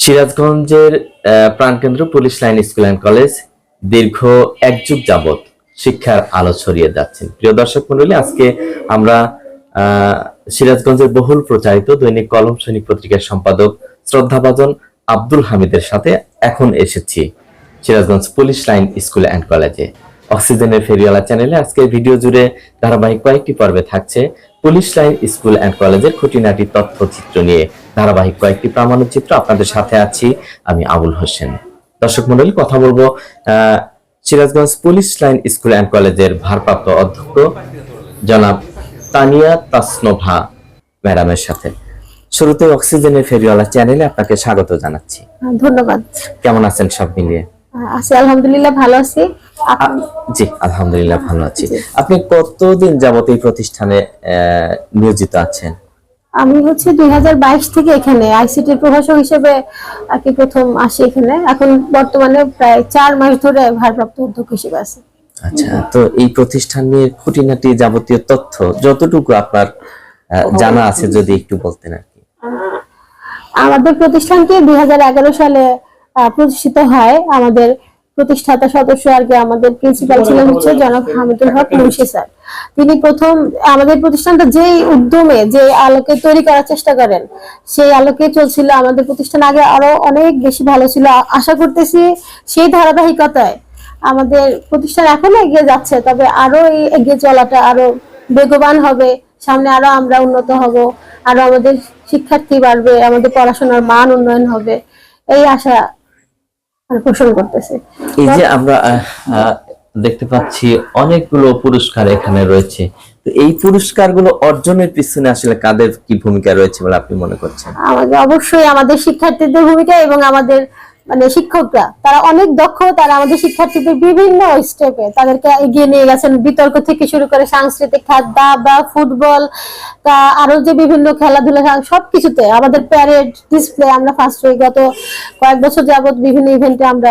সিরাজগঞ্জের প্রাণকেন্দ্র police line school and college দীর্ঘ এক যুগ যাবৎ শিক্ষার আলো ছড়িয়ে যাচ্ছেন প্রিয় দর্শক মন্ডলী আজকে আমরা সিরাজগঞ্জের বহুল প্রচারিত দৈনিক কলম সৈনিক পত্রিকার সম্পাদক শ্রদ্ধাভাজন আব্দুল হামিদের সাথে এখন এসেছি Sirajganj police line school and কলেজে। অক্সিজেনের ফেরিওয়ালা চ্যানেলে আজকের ভিডিও জুড়ে ধারাবাহিক কয়েকটি পর্বে থাকছে। পুলিশ লাইন স্কুল অ্যান্ড কলেজের খুঁটিনাটি তথ্যচিত্র নিয়ে ধারাবাহিক কয়েকটি প্রামাণ্যচিত্র আপনাদের সাথে আছি আমি আবুল হোসেন। দর্শক মন্ডলী কথা বলব Sirajganj police line school and কলেজের ভারপ্রাপ্ত অধ্যক্ষ জনাব তানিয়া তাসনোভা ম্যাডামের সাথে। শুরুতে অক্সিজেনের ফেরিওয়ালা চ্যানেলে আপনাকে স্বাগত জানাচ্ছি। ধন্যবাদ। কেমন আছেন সব মিলিয়ে? আছি আলহামদুলিল্লাহ ভালো আছি। জি আলহামদুলিল্লাহ ভালো আছি। আপনি কতদিন যাবত এই প্রতিষ্ঠানে নিয়োজিত আছেন? আমি হচ্ছে দুই হাজার বাইশ থেকে এখানে আইসিটির প্রভাষক হিসেবে কি প্রথম আসি এখানে। এখন বর্তমানে প্রায় চার মাস ধরে ভারপ্রাপ্ত অধ্যক্ষ হিসেবে আছি। আচ্ছা তো এই প্রতিষ্ঠান নিয়ে খুঁটিনাটি যাবতীয় তথ্য যতটুকু আপনার জানা আছে যদি একটু বলতেন আর কি। আমাদের প্রতিষ্ঠানটি দুই সালে প্রতিষ্ঠিত হয় আমাদের প্রতিষ্ঠাতা সদস্য আর কি আমাদের প্রিন্সিপাল ছিলেন হচ্ছে জনাব হামিদুল হক মুন্সি স্যার। তিনি প্রথম আমাদের প্রতিষ্ঠানটা যেই উদ্যমে যে আলোকে তৈরি করার চেষ্টা করেন সেই আলোকে চলছিল আমাদের প্রতিষ্ঠান আগে আরও অনেক বেশি ভালো ছিল। আশা করতেছি সেই ধারাবাহিকতায় আমাদের প্রতিষ্ঠান এখনও এগিয়ে যাচ্ছে তবে আরও এই এগিয়ে চলাটা আরও বেগবান হবে সামনে আরও আমরা উন্নত হব আরও আমাদের শিক্ষার্থী বাড়বে আমাদের পড়াশোনার মান উন্নয়ন হবে এই আশা পোষণ করতেছে। এই যে আমরা দেখতে পাচ্ছি অনেকগুলো পুরস্কার এখানে রয়েছে। তো এই পুরস্কারগুলো অর্জনের পিছনে আসলে কাদের কি ভূমিকা রয়েছে বলে আপনি মনে করছেন? আমাদের অবশ্যই আমাদের শিক্ষার্থীদের ভূমিকা এবং আমাদের মানে শিক্ষকরা, তারা অনেক দক্ষ, তারা আমাদের শিক্ষার্থীদের বিভিন্ন স্টেপে তাদেরকে এগিয়ে নিয়ে গেছেন। বিতর্ক থেকে শুরু করে সাংস্কৃতিক খাত বা ফুটবল, তা আরও যে বিভিন্ন খেলাধুলা সবকিছুতে আমাদের প্যারেড ডিসপ্লে আমরা ফার্স্ট হয়ে গত কয়েক বছর যাবত বিভিন্ন ইভেন্টে আমরা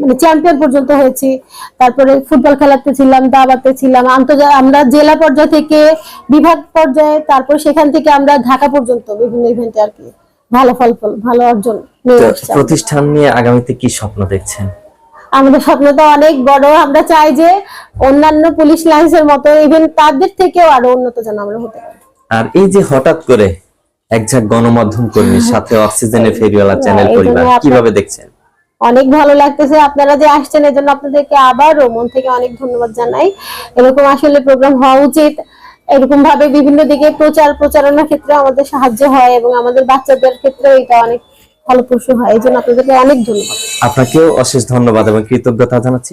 মানে চ্যাম্পিয়ন পর্যন্ত হয়েছি। তারপরে ফুটবল খেলাতে ছিলাম, দাবাতে ছিলাম আন্তর্জাতিক আমরা জেলা পর্যায় থেকে বিভাগ পর্যায়ে, তারপর সেখান থেকে আমরা ঢাকা পর্যন্ত বিভিন্ন ইভেন্টে আর কি ভালো ফল ফল ভালো অর্জন তো। প্রতিষ্ঠান নিয়ে আগামীতে কি স্বপ্ন দেখছেন? আমাদের স্বপ্নটা অনেক বড়। আমরা চাই যে অন্যান্য পুলিশ লাইন্সের মতো ইভেন তাদের থেকেও আরও উন্নত যেন আমরা হতে পারি। আর এই যে হঠাৎ করে একঝাক গণমাধ্যম কর্মীর সাথে অক্সিজেনের ফেরিওয়ালা চ্যানেল পরিবার কীভাবে দেখছেন? অনেক ভালো লাগতেছে। আপনারা যে আসছেন এজন্য আপনাদেরকে আবারও মন থেকে অনেক ধন্যবাদ জানাই। এরকম আসলে প্রোগ্রাম হওয়া উচিত। এরকম ভাবে বিভিন্ন দিকে প্রচার প্রচারণার ক্ষেত্রে আমাদের সাহায্য হয় এবং আমাদের বাচ্চাদের ক্ষেত্রেও এটা অনেক ফলপ্রসূ হয়। এই জন্য আপনাদেরকে অনেক ধন্যবাদ। আপনাকেও অশেষ ধন্যবাদ এবং কৃতজ্ঞতা জানাচ্ছি।